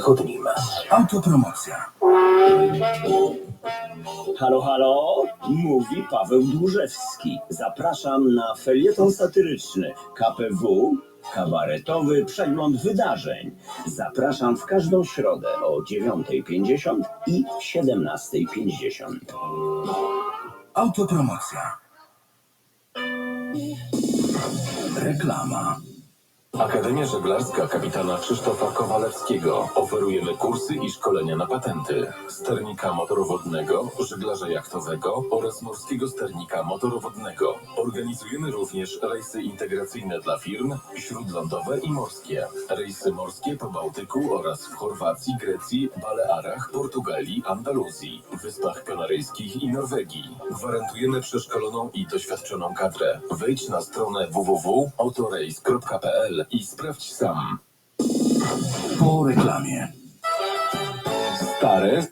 Chodnim. Autopromocja. Halo, halo, mówi Paweł Dłużewski. Zapraszam na felieton satyryczny KPW, kabaretowy przegląd wydarzeń. Zapraszam w każdą środę o 9.50 i 17.50. Autopromocja. Reklama. Akademia Żeglarska kapitana Krzysztofa Kowalewskiego. Oferujemy kursy i szkolenia na patenty. Sternika motorowodnego, żeglarza jachtowego oraz morskiego sternika motorowodnego. Organizujemy również rejsy integracyjne dla firm śródlądowe i morskie. Rejsy morskie po Bałtyku oraz w Chorwacji, Grecji, Balearach, Portugalii, Andaluzji, Wyspach Kanaryjskich i Norwegii. Gwarantujemy przeszkoloną i doświadczoną kadrę. Wejdź na stronę i sprawdź sam. Po reklamie. Stare